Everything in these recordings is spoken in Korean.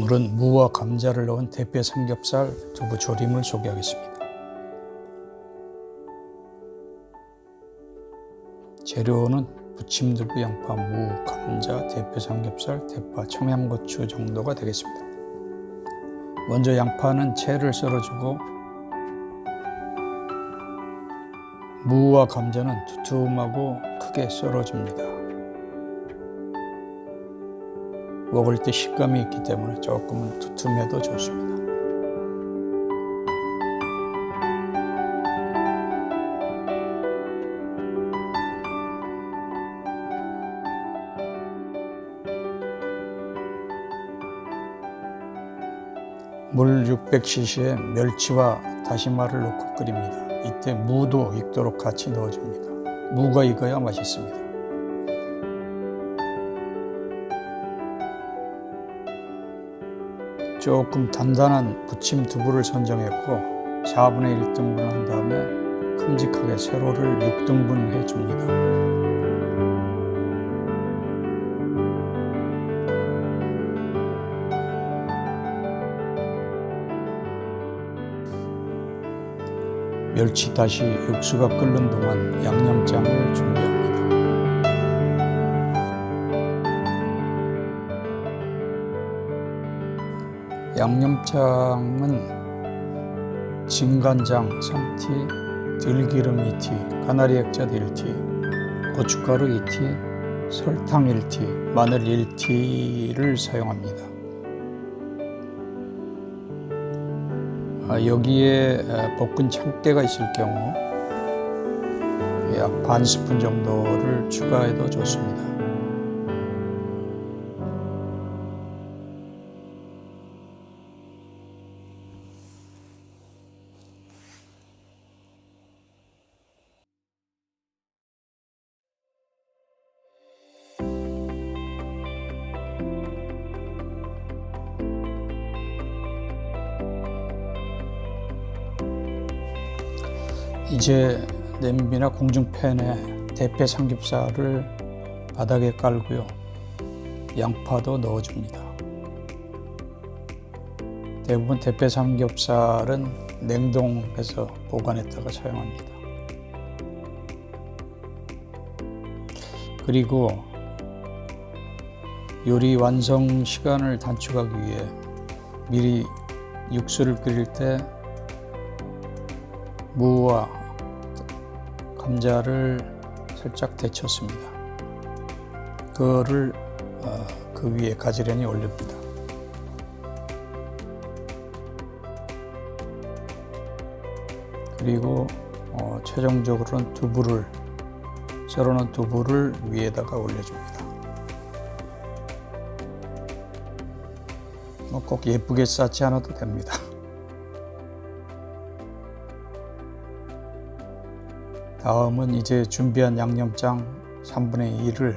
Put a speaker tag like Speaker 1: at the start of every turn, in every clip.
Speaker 1: 오늘은 무와 감자를 넣은 대패 삼겹살 두부 조림을 소개하겠습니다. 재료는 부침 두부, 양파, 무, 감자, 대패 삼겹살, 대파, 청양고추 정도가 되겠습니다. 먼저 양파는 채를 썰어주고 무와 감자는 두툼하고 크게 썰어줍니다. 먹을 때 식감이 있기 때문에 조금은 두툼해도 좋습니다. 물 600cc에 멸치와 다시마를 넣고 끓입니다. 이때 무도 익도록 같이 넣어줍니다. 무가 익어야 맛있습니다. 조금 단단한 부침 두부를 선정했고 4분의 1등분 한 다음에 큼직하게 세로를 6등분 해 줍니다. 멸치 다시 육수가 끓는 동안 양념장을 준비합니다. 양념장은 진간장 3티, 들기름 2티, 가나리 액젓 1티, 고춧가루 2티, 설탕 1티, 마늘 1티를 사용합니다. 아, 여기에 볶은 참깨가 있을 경우 약 반 스푼 정도를 추가해도 좋습니다. 이제 냄비나 공중팬에 대패 삼겹살을 바닥에 깔고요. 양파도 넣어줍니다. 대부분 대패 삼겹살은 냉동해서 보관했다가 사용합니다. 그리고 요리 완성 시간을 단축하기 위해 미리 육수를 끓일 때 무와 감자를 살짝 데쳤습니다. 그거를 어, 그 위에 가지런히 올립니다. 그리고 어, 최종적으로는 두부를 썰어놓은 두부를 위에다가 올려줍니다. 뭐 꼭 예쁘게 쌓지 않아도 됩니다. 다음은 이제 준비한 양념장 3분의 1을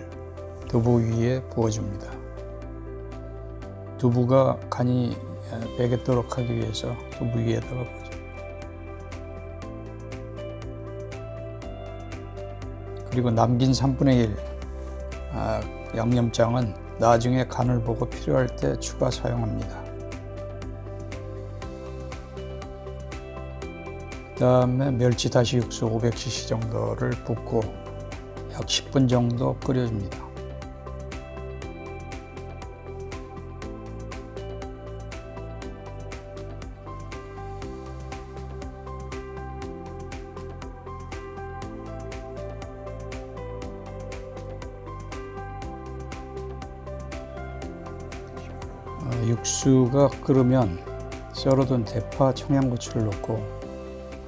Speaker 1: 두부 위에 부어줍니다. 두부가 간이 배겠도록 하기 위해서 두부 위에다가 부어줍니다. 그리고 남긴 3분의 1 아, 양념장은 나중에 간을 보고 필요할 때 추가 사용합니다. 그다음에 멸치 다시 육수 500cc 정도를 붓고 약 10분 정도 끓여줍니다. 어, 육수가 끓으면 썰어둔 대파, 청양고추를 넣고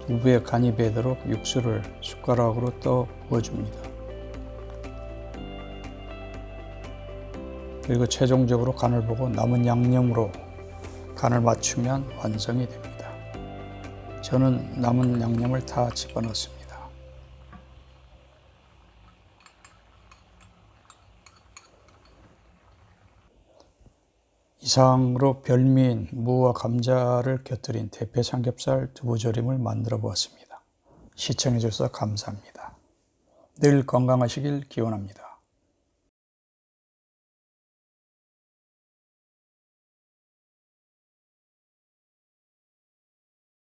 Speaker 1: 두부에 간이 배도록 육수를 숟가락으로 떠 부어줍니다. 그리고 최종적으로 간을 보고 남은 양념으로 간을 맞추면 완성이 됩니다. 저는 남은 양념을 다 집어넣습니다. 이상으로 별미인 무와 감자를 곁들인 대패 삼겹살 두부조림을 만들어 보았습니다. 시청해 주셔서 감사합니다. 늘 건강하시길 기원합니다.